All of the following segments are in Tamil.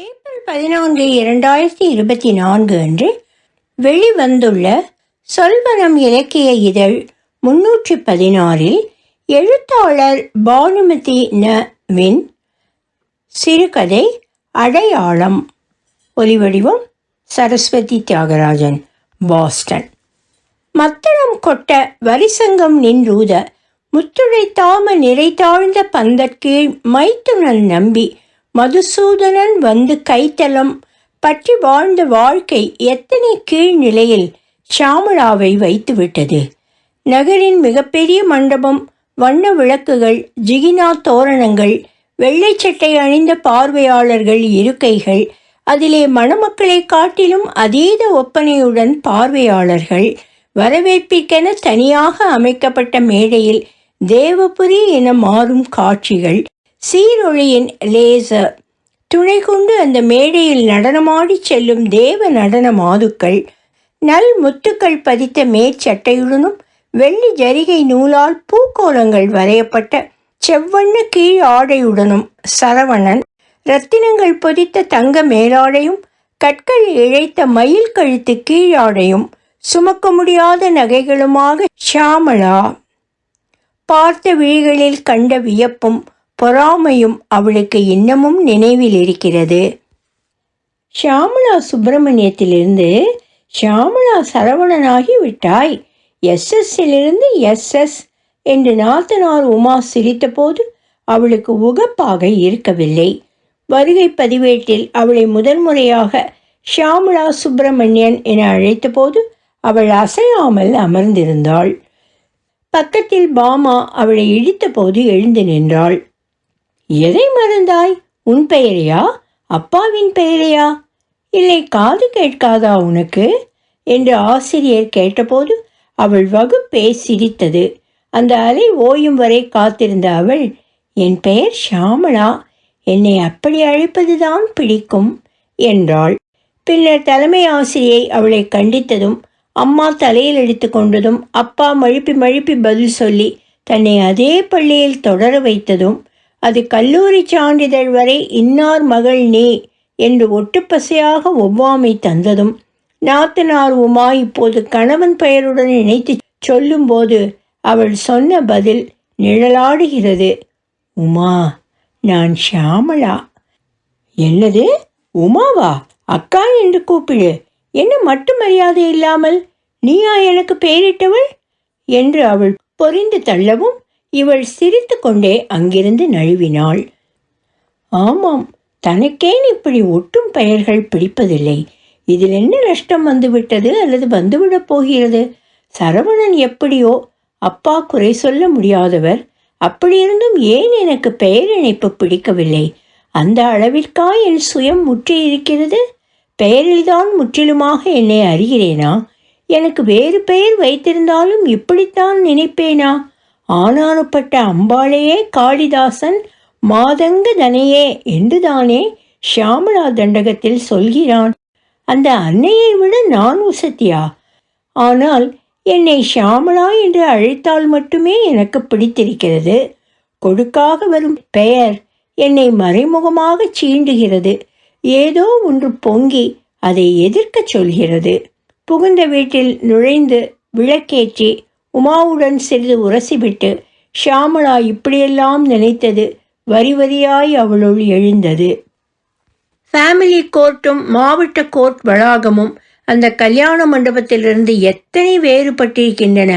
ஏப்ரல் பதினான்கு இரண்டாயிரத்தி இருபத்தி நான்கு அன்று வெளிவந்துள்ள சொல்வனம் இலக்கிய இதழ் முன்னூற்றி பதினாறில் எழுத்தாளர் பானுமதி ந. வின் சிறுகதை அடையாளம். ஒலிவடிவம் சரஸ்வதி தியாகராஜன் பாஸ்டன். மத்தளம் கொட்ட வரிசங்கம் நின்றூத முத்துழைத்தாம நிறைத்தாழ்ந்த பந்தற்கீழ் மைத்துனன் நம்பி மதுசூதனன் வந்து கைத்தலம் பற்றி வாழ்ந்த வாழ்க்கை எத்தனை கீழ்நிலையில் சாமலாவை வைத்துவிட்டது நகரின் மிகப்பெரிய மண்டபம் வண்ண விளக்குகள் ஜிகினா தோரணங்கள் வெள்ளை சட்டை அணிந்த பார்வையாளர்கள் இருக்கைகள் அதிலே மணமக்களை காட்டிலும் அதீத ஒப்பனையுடன் பார்வையாளர்கள் வரவேற்பிற்கென தனியாக அமைக்கப்பட்ட மேடையில் தேவபுரி என மாறும் காட்சிகள் சீரொளியின் லேசர். துணை கொண்டு அந்த மேடையில் நடனமாடி செல்லும் தேவ நடன மாதுக்கள் நல் முத்துக்கள் பதித்த மேற்சட்டையுடனும் வெள்ளி ஜரிகை நூலால் பூக்கோலங்கள் வரையப்பட்ட செவ்வண்ண கீழ் ஆடையுடனும் சரவணன் ரத்தினங்கள் பொதித்த தங்க மேலாடையும் கற்கள் இழைத்த மயில் கழுத்து கீழாடையும் சுமக்க முடியாத நகைகளுமாக ஷாமலா பார்த்த விழிகளில் கண்ட வியப்பும் பொறாமையும் அவளுக்கு இன்னமும் நினைவில் இருக்கிறது. ஷாமலா சுப்பிரமணியத்திலிருந்து ஷியாமளா சரவணனாகி விட்டாய். எஸ்எஸ்ஸிலிருந்து எஸ்எஸ் என்று நாத்தனார் உமா சிரித்தபோது அவளுக்கு உகப்பாக இருக்கவில்லை. வருகை பதிவேட்டில் அவளை முதல் முறையாக சுப்பிரமணியன் என அழைத்தபோது அவள் அசையாமல் அமர்ந்திருந்தாள். பக்கத்தில் பாமா அவளை இடித்தபோது எழுந்து நின்றாள். எதை மறந்தாய்? உன் பெயரையா? அப்பாவின் பெயரையா? இல்லை காது கேட்காதா உனக்கு? என்று ஆசிரியர் கேட்டபோது அவள் வகுப்பே சிரித்தது. அந்த அலை ஓயும் வரை காத்திருந்த அவள் என் பெயர் ஷாமளா. என்னை அப்படி அழைப்பதுதான் பிடிக்கும் என்றாள். பின்னர் தலைமை ஆசிரியை அவளை கண்டித்ததும் அம்மா தலையில் எடுத்து கொண்டதும் அப்பா மழுப்பி மழுப்பி பதில் சொல்லி தன்னை அதே பள்ளியில் தொடர வைத்ததும் அது கல்லூரி சான்றிதழ் வரை இன்னார் மகள் நீ என்று ஒட்டுப்பசையாக ஒவ்வாமை தந்ததும் நாத்தனார் உமா இப்போது கணவன் பெயருடன் இணைத்து சொல்லும்போது அவள் சொன்ன பதில் நிழலாடுகிறது. உமா நான் ஷியாமளா. என்னது? உமாவா? அக்கா என்று கூப்பிடு. என்ன மட்டும் மரியாதை இல்லாமல் நீயா எனக்கு பெயரிட்டவள்? என்று அவள் பொறிந்து தள்ளவும் இவள் சிரித்து கொண்டே அங்கிருந்து நழுவினாள். ஆமாம் தனக்கேன் இப்படி ஒட்டும் பெயர்கள் பிடிப்பதில்லை. இதில் என்ன நஷ்டம் வந்துவிட்டது அல்லது வந்துவிடப் போகிறது? சரவணன் எப்படியோ அப்பா குறை சொல்ல முடியாதவர். அப்படியிருந்தும் ஏன் எனக்கு பெயர் இணைப்பு பிடிக்கவில்லை? அந்த அளவிற்கா என் சுயம் முற்றி இருக்கிறது? பெயரில்தான் முற்றிலுமாக என்னை அறிகிறேனா? எனக்கு வேறு பெயர் வைத்திருந்தாலும் இப்படித்தான் நினைப்பேனா? ஆனானுப்பட்ட அம்பாளையே காளிதாசன் மாதங்க தனையே என்றுதானே ஷியாமலா தண்டகத்தில் சொல்கிறான். அந்த அன்னையை விட நான் உசத்தியா ஆனால் என்னை ஷியாமலா என்று அழைத்தால் மட்டுமே எனக்கு பிடித்திருக்கிறது. கொடுக்காக வரும் பெயர் என்னை மறைமுகமாக சீண்டுகிறது. ஏதோ ஒன்று பொங்கி அதை எதிர்க்கச் சொல்கிறது. புகுந்த வீட்டில் நுழைந்து விளக்கேற்றி உமாவுடன் சிறிது உரசிவிட்டு ஷியாமளா இப்படியெல்லாம் நினைத்தது. வரி வரியாய் அவளுள் எழுந்தது. ஃபேமிலி கோர்ட்டும் மாவட்ட கோர்ட் வளாகமும் அந்த கல்யாண மண்டபத்திலிருந்து எத்தனை வேறுபட்டிருக்கின்றன?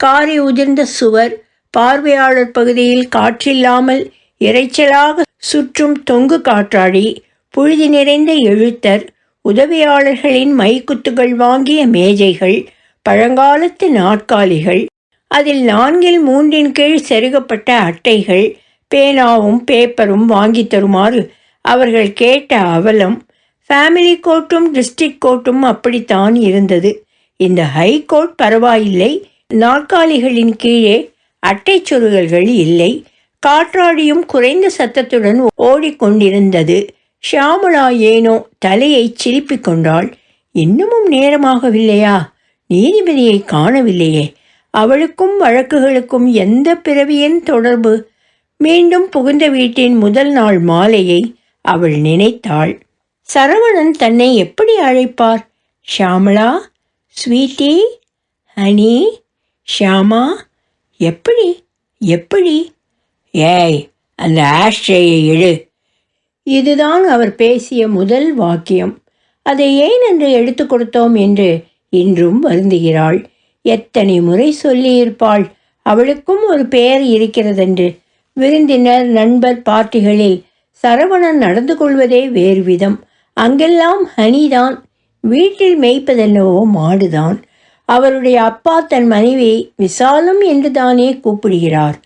காரை உதிர்ந்த சுவர் பார்வையாளர் பகுதியில் காற்றில்லாமல் இறைச்சலாக சுற்றும் தொங்கு காற்றாடி புழுதி நிறைந்த எழுத்தர் உதவியாளர்களின் மைக்குத்துகள் வாங்கிய மேஜைகள் பழங்காலத்து நாற்காலிகள் அதில் நான்கில் மூன்றின் கீழ் செருகப்பட்ட அட்டைகள் பேனாவும் பேப்பரும் வாங்கி தருமாறு அவர்கள் கேட்ட அவலம் ஃபேமிலி கோர்ட்டும் டிஸ்ட்ரிக்ட் கோர்ட்டும் அப்படித்தான் இருந்தது. இந்த ஹை கோர்ட் பரவாயில்லை. நாற்காலிகளின் கீழே அட்டை சுருகல்கள் இல்லை. காற்றாடியும் குறைந்த சத்தத்துடன் ஓடிக்கொண்டிருந்தது. ஷியாமலா ஏனோ தலையை சிரிப்பிக் கொண்டாள். இன்னமும் நேரமாகவில்லையா? நீதிபதியை காணவில்லையே. அவளுக்கும் வழக்குகளுக்கும் எந்த பிறவியின் தொடர்பு? மீண்டும் புகுந்த வீட்டின் முதல் நாள் மாலையை அவள் நினைத்தாள். சரவணன் தன்னை எப்படி அழைப்பார்? ஷியாமளா ஸ்வீட்டி? ஹனி? ஷாமா? எப்படி? எப்படி? ஏய் அந்த ஆஷ்ட்ரேயை எழு இதுதான் அவர் பேசிய முதல் வாக்கியம். அதை ஏன் என்று எடுத்து கொடுத்தோம் என்று இன்றும் வருந்துகிறாள். எத்தனை முறை சொல்லியிருப்பாள்? அவளுக்கும் ஒரு பெயர் இருக்கிறதென்று. விருந்தினர் நண்பர் பார்ட்டிகளில் சரவணன் நடந்து கொள்வதே வேறு விதம் அங்கெல்லாம் ஹனிதான். வீட்டில் மேய்ப்பதென்னவோ மாடுதான். அவருடைய அப்பா தன் மனைவி விசாலம் என்று தானே கூப்பிடுகிறார்.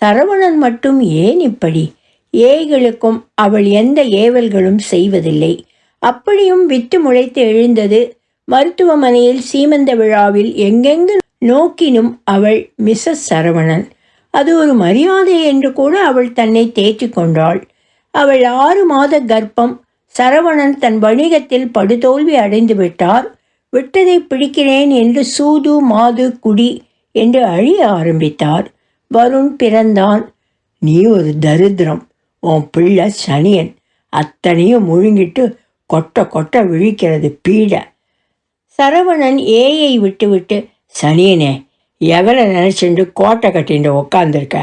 சரவணன் மட்டும் ஏன் இப்படி? ஏய்களுக்கும் அவள் எந்த ஏவல்களும் செய்வதில்லை. அப்படியும் விட்டு முளைத்து எழுந்தது மருத்துவமனையில் சீமந்த விழாவில் எங்கெங்கு நோக்கினும் அவள் மிஸ்ஸஸ் சரவணன். அது ஒரு மரியாதை என்று கூட அவள் தன்னை தேற்றிக் கொண்டாள். அவள் ஆறு மாத கர்ப்பம். சரவணன் தன் வணிகத்தில் படுதோல்வி அடைந்து விட்டார். விட்டதை பிடிக்கிறேன் என்று சூது மாது குடி என்று அழிய ஆரம்பித்தார். வருண் பிறந்தான். நீ ஒரு தரித்திரம். உன் பிள்ளை சனியன். அத்தனையும் முழுங்கிட்டு கொட்ட கொட்ட விழிக்கிறது பீட. சரவணன் ஏயை விட்டுவிட்டு சனியனே எவனை நினைச்சுண்டு கோட்டை கட்டிண்டு உக்காந்துருக்க?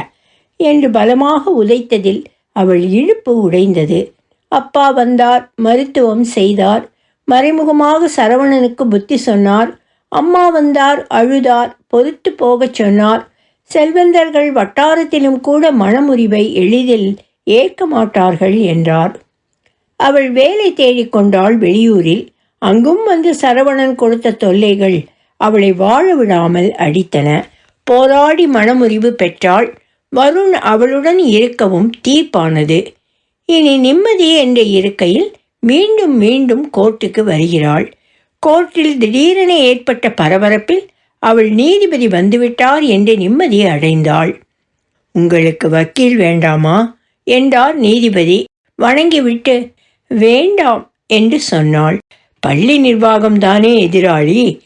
என்று பலமாக உதைத்ததில் அவள் இழுப்பு உடைந்தது. அப்பா வந்தார் மருத்துவம் செய்தார். மறைமுகமாக சரவணனுக்கு புத்தி சொன்னார். அம்மா வந்தார் அழுதார் பொறுத்து போகச் சொன்னார். செல்வந்தர்கள் வட்டாரத்திலும் கூட மனமுறிவை எளிதில் ஏற்க மாட்டார்கள் என்றார். அவள் வேலை தேடிக்கொண்டாள் வெளியூரில். அங்கும் வந்து சரவணன் கொடுத்த தொல்லைகள் அவளை வாழ விடாமல் அடித்தன. போராடி மனமுறிவு பெற்றாள். வருண் அவளுடன் இருக்கவும் தீர்ப்பானது. இனி நிம்மதி என்ற இருக்கையில் மீண்டும் மீண்டும் கோர்ட்டுக்கு வருகிறாள். கோர்ட்டில் திடீரென ஏற்பட்ட பரபரப்பில் அவள் நீதிபதி வந்துவிட்டார் என்று நிம்மதி அடைந்தாள். உங்களுக்கு வக்கீல் வேண்டாமா? என்றார் நீதிபதி. வணங்கிவிட்டு வேண்டாம் என்று சொன்னாள். பள்ளி நிர்வாகம்தானே எதிராளி?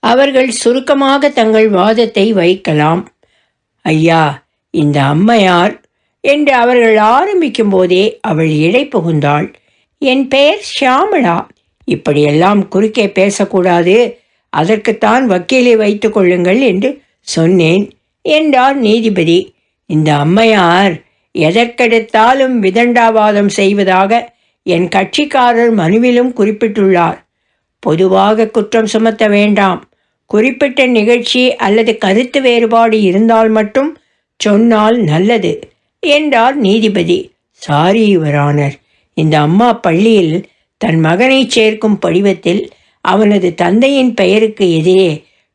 அவர்கள் சுருக்கமாக தங்கள் வாதத்தை வைக்கலாம். ஐயா இந்த அம்மையார் என்று அவர்கள் ஆரம்பிக்கும் போதே அவள் இடை புகுந்தாள். என் பெயர் ஷியாமளா. இப்படியெல்லாம் குறுக்கே பேசக்கூடாது. அதற்குத்தான் வக்கீலை வைத்து கொள்ளுங்கள் என்று சொன்னேன் என்றார் நீதிபதி. இந்த அம்மையார் எதற்கெடுத்தாலும் விதண்டாவாதம் செய்வதாக என் கட்சிக்காரர் மனுவிலும் குறிப்பிட்டுள்ளார். பொதுவாக குற்றம் சுமத்த வேண்டாம். குறிப்பிட்ட நிகழ்ச்சி அல்லது கருத்து வேறுபாடு இருந்தால் மட்டும் சொன்னால் நல்லது என்றார் நீதிபதி. சாரி யுவரானர் இந்த அம்மா பள்ளியில் தன் மகனை சேர்க்கும் படிவத்தில் அவனது தந்தையின் பெயருக்கு எதிரே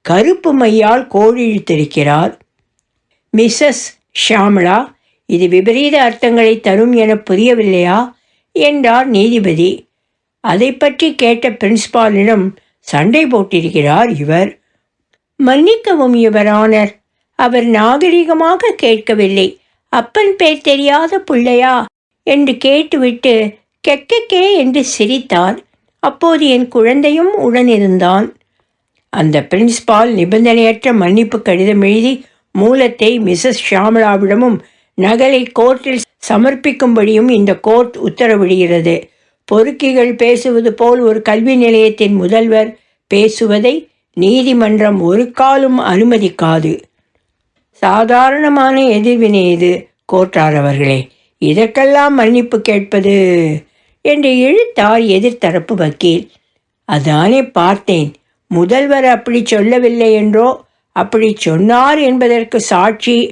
கருப்பு மையால் கோழிழுத்திருக்கிறார் மிஸ்ஸஸ் ஷாம்லா இது விபரீத அர்த்தங்களை தரும் என புரியவில்லையா? என்றார் நீதிபதி. அதை பற்றி கேட்ட பிரின்ஸ்பாலிடம் சண்டை போட்டிருக்கிறார் இவர். மன்னிக்கவும் யுவரானர் அவர் நாகரிகமாக கேட்கவில்லை. அப்பன் பேர் தெரியாத பிள்ளையா என்று கேட்டுவிட்டு கெக்கக்கே என்று சிரித்தார். அப்போது என் குழந்தையும் உடனிருந்தான். அந்த பிரின்ஸ்பால் நிபந்தனையற்ற மன்னிப்பு கடிதம் எழுதி மூலத்தை மிஸ்ஸஸ் ஷாமலாவிடமும் நகலை கோர்ட்டில் சமர்ப்பிக்கும்படியும் இந்த கோர்ட் உத்தரவிடுகிறது. பொறுக்கிகள் பேசுவது போல் ஒரு கல்வி நிலையத்தின் முதல்வர் பேசுவதை நீதிமன்றம் ஒரு காலும் அனுமதிக்காது. சாதாரணமான எதிர்வினை இது கோட்டார் அவர்களே. இதற்கெல்லாம் மன்னிப்பு கேட்பது? என்று இழுத்தார் எதிர்த்தரப்பு வக்கீல். அதானே பார்த்தேன். முதல்வர் அப்படி சொல்லவில்லை என்றோ அப்படி சொன்னார் என்பதற்கு சாட்சி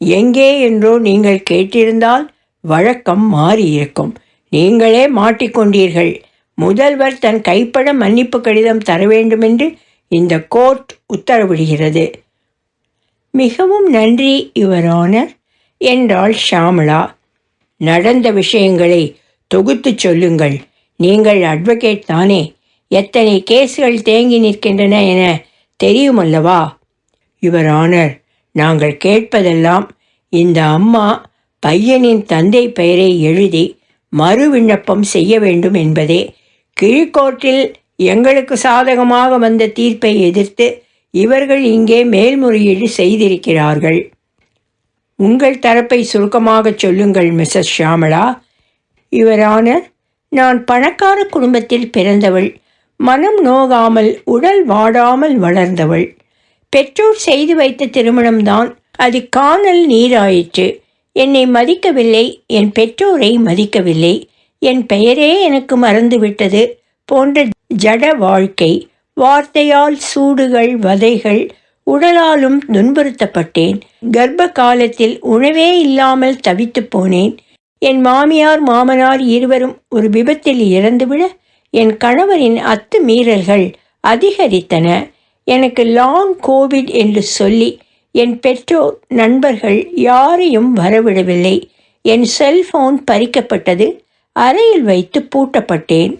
எங்கே என்றோ நீங்கள் கேட்டிருந்தால் வழக்கம் மாறியிருக்கும். நீங்களே மாட்டிக்கொண்டீர்கள். முதல்வர் தன் கைப்பட மன்னிப்பு கடிதம் தர வேண்டுமென்று இந்த கோர்ட் உத்தரவிடுகிறது. மிகவும் நன்றி யுவர் ஆனர் என்றாள் ஷாமளா நடந்த விஷயங்களை தொகுத்து சொல்லுங்கள். நீங்கள் அட்வொகேட் தானே? எத்தனை கேஸுகள் தேங்கி நிற்கின்றன என தெரியுமல்லவா? யுவர் ஆனர் நாங்கள் கேட்பதெல்லாம் இந்த அம்மா பையனின் தந்தை பெயரை எழுதி மறு விண்ணப்பம் செய்ய வேண்டும் என்பதே கீழ்கோர்ட்டில் எங்களுக்கு சாதகமாக வந்த தீர்ப்பை எதிர்த்து இவர்கள் இங்கே மேல்முறையீடு செய்திருக்கிறார்கள். உங்கள் தரப்பை சுருக்கமாக சொல்லுங்கள் மிஸ்ஸஸ் ஷியாமலா. இவரான நான் பணக்கார குடும்பத்தில் பிறந்தவள் மனம் நோகாமல் உடல் வாடாமல் வளர்ந்தவள். பெற்றோர் செய்து வைத்த திருமணம்தான். அது காணல் நீராயிற்று. என்னை மதிக்கவில்லை என் பெற்றோரை மதிக்கவில்லை. என் பெயரே எனக்கு மறந்துவிட்டது போன்ற ஜட வாழ்க்கை. வார்த்தையால் சூடுகள் வதைகள் உடலாலும் துன்புறுத்தப்பட்டேன். கர்ப்ப காலத்தில் உணவே இல்லாமல் தவித்து போனேன். என் மாமியார் மாமனார் இருவரும் ஒரு விபத்தில் இறந்துவிட என் கணவரின் அத்து மீறல்கள் அதிகரித்தன. எனக்கு லாங் கோவிட் என்று சொல்லி என் பெற்றோர் நண்பர்கள் யாரையும் வரவிடவில்லை. என் செல்போன் பறிக்கப்பட்டது அறையில் வைத்து பூட்டப்பட்டேன்.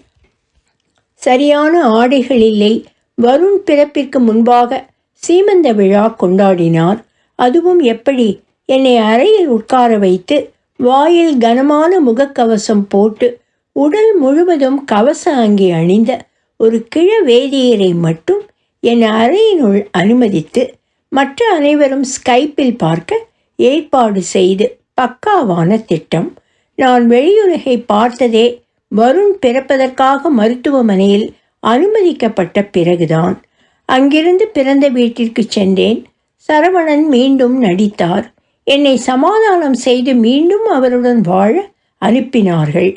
சரியான ஆடைகள் இல்லை. வருண் பிறப்பிற்கு முன்பாக சீமந்த விழா கொண்டாடினார். அதுவும் எப்படி? என்னை அறையில் உட்கார வைத்து வாயில் கனமான முகக்கவசம் போட்டு உடல் முழுவதும் கவச அங்கி அணிந்த ஒரு கிழ வேதியரை மட்டும் என் அறையினுள் அனுமதித்து மற்ற அனைவரும் ஸ்கைப்பில் பார்க்க ஏற்பாடு செய்து பக்காவான திட்டம். நான் வெளியுலகை பார்த்ததே வருண் பிறப்பதற்காக மருத்துவமனையில் அனுமதிக்கப்பட்ட பிறகுதான். அங்கிருந்து பிறந்த வீட்டிற்கு சென்றேன். சரவணன் மீண்டும் நடித்தார். என்னை சமாதானம் செய்து மீண்டும் அவருடன் வாழ அனுப்பினார்கள்.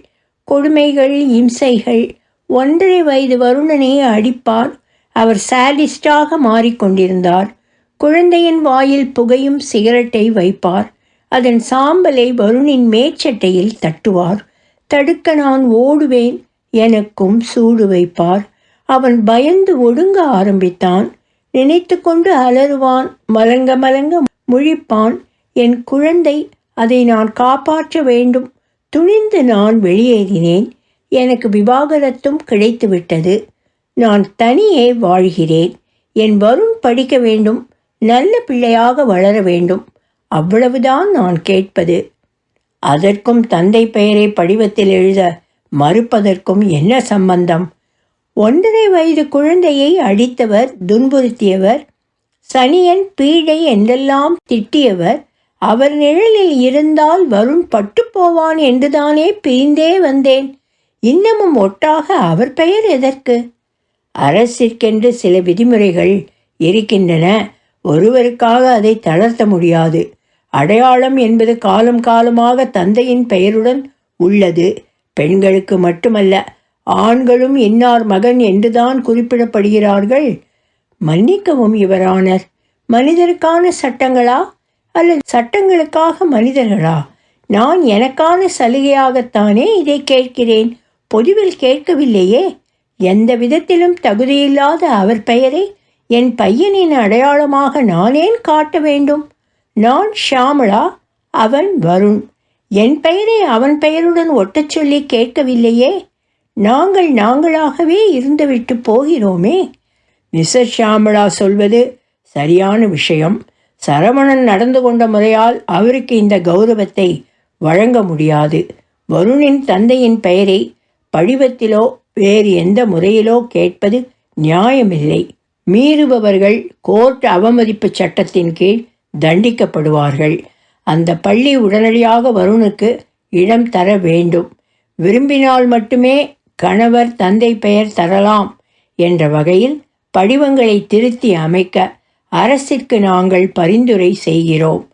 கொடுமைகள் இம்சைகள் ஒன்றரை வயது வருணனை அடிப்பார். அவர் சாடிஸ்டாக மாறிக்கொண்டிருந்தார். குழந்தையின் வாயில் புகையும் சிகரெட்டை வைப்பார். அதன் சாம்பலை வருணின் மேச்சட்டையில் தட்டுவார். தடுக்க நான் ஓடுவேன் எனக்கும் சூடு வைப்பார். அவன் பயந்து ஒடுங்க ஆரம்பித்தான். நினைத்து கொண்டு அலறுவான். மலங்க மலங்க முழிப்பான். என் குழந்தை அதை நான் காப்பாற்ற வேண்டும். துணிந்து நான் வெளியேறினேன். எனக்கு விவாகரத்தும் கிடைத்துவிட்டது. நான் தனியே வாழ்கிறேன். என் வருண் படிக்க வேண்டும் நல்ல பிள்ளையாக வளர வேண்டும். அவ்வளவுதான் நான் கேட்பது. அதற்கும் தந்தை பெயரை படிவத்தில் எழுத மறுப்பதற்கும் என்ன சம்பந்தம்? ஒன்றரை வயது குழந்தையை அடித்தவர் துன்புறுத்தியவர். சனியன் பீடை என்றெல்லாம் திட்டியவர். அவர் நிழலில் இருந்தால் வருண் பட்டு போவான் என்றுதானே பிரிந்தே வந்தேன். இன்னமும் ஒட்டாக அவர் பெயர் எதற்கு? அரசிற்கென்று சில விதிமுறைகள் இருக்கின்றன. ஒருவருக்காக அதை தளர்த்த முடியாது. அடையாளம் என்பது காலம் காலமாக தந்தையின் பெயருடன் உள்ளது. பெண்களுக்கு மட்டுமல்ல ஆண்களும் இன்னார் மகன் என்றுதான் குறிப்பிடப்படுகிறார்கள். மன்னிக்கவும் இவரானர். மனிதருக்கான சட்டங்களா? அல்லது சட்டங்களுக்காக மனிதர்களா? நான் எனக்கான சலுகையாகத்தானே இதை கேட்கிறேன். பொதுவில் கேட்கவில்லையே. எந்த விதத்திலும் தகுதியில்லாத அவர் பெயரை என் பையனின் அடையாளமாக நானேன் காட்ட வேண்டும். நான் ஷாமளா அவன் வருண். என் பெயரை அவன் பெயருடன் ஒட்டச் சொல்லி கேட்கவில்லையே. நாங்கள் நாங்களாகவே இருந்துவிட்டு போகிறோமே. மிஸ்ஸஸ் ஷாமளா சொல்வது சரியான விஷயம். சரவணன் நடந்து கொண்ட முறையால் அவருக்கு இந்த கௌரவத்தை வழங்க முடியாது. வருணின் தந்தையின் பெயரை படிவத்திலோ வேறு எந்த முறையிலோ கேட்பது நியாயமில்லை. மீறுபவர்கள் கோர்ட் அவமதிப்பு சட்டத்தின் கீழ் தண்டிக்கப்படுவார்கள். அந்த பள்ளி உடனடியாக வருணுக்கு இடம் தர வேண்டும். விரும்பினால் மட்டுமே கணவர் தந்தை பெயர் தரலாம் என்ற வகையில் படிவங்களை திருத்தி அமைக்க அரசிற்கு நாங்கள் பரிந்துரை செய்கிறோம்.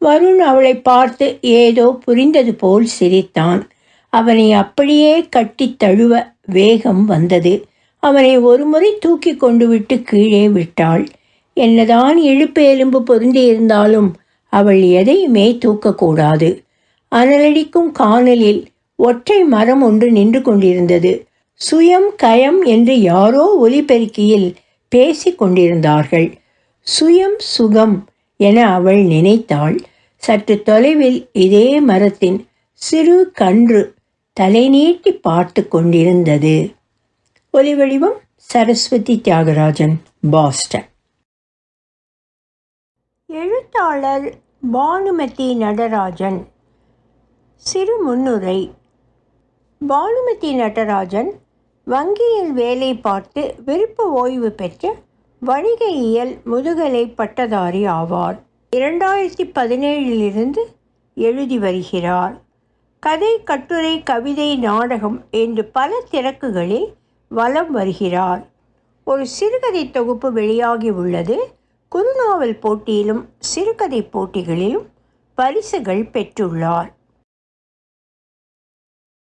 வருண் அவளை பார்த்து ஏதோ புரிந்தது போல் சிரித்தான். அவனை அப்படியே கட்டித் தழுவ வேகம் வந்தது. அவனை ஒருமுறை தூக்கி கொண்டு விட்டு கீழே விட்டாள். என்னதான் இழுப்பு எலும்பு பொருந்தியிருந்தாலும் அவள் எதையுமே தூக்கக்கூடாது அனலடிக்கும் காணலில் ஒற்றை மரம் ஒன்று நின்று கொண்டிருந்தது. சுயம் கயம் என்று யாரோ ஒலிபெருக்கியில் பேசிக் கொண்டிருந்தார்கள். சுயம் சுகம் என அவள் நினைத்தாள். சற்று தொலைவில் இதே மரத்தின் சிறு கன்று தலை நீட்டி பார்த்து கொண்டிருந்தது. ஒலிவடிவம் சரஸ்வதி தியாகராஜன் பாஸ்டன். எழுத்தாளர் பானுமதி நடராஜன். சிறு முன்னுரை. பானுமதி நடராஜன் வங்கியில் வேலை பார்த்து விருப்ப ஓய்வு பெற்ற வணிகையியல் முதுகலை பட்டதாரி ஆவார். இரண்டாயிரத்தி பதினேழிலிருந்து எழுதி வருகிறார். கதை கட்டுரை கவிதை நாடகம் என்று பல திறக்குகளில் வலம் வருகிறார். ஒரு சிறுகதை தொகுப்பு வெளியாகி உள்ளது. குறுநாவல் போட்டியிலும் சிறுகதை போட்டிகளிலும் பரிசுகள் பெற்றுள்ளார்.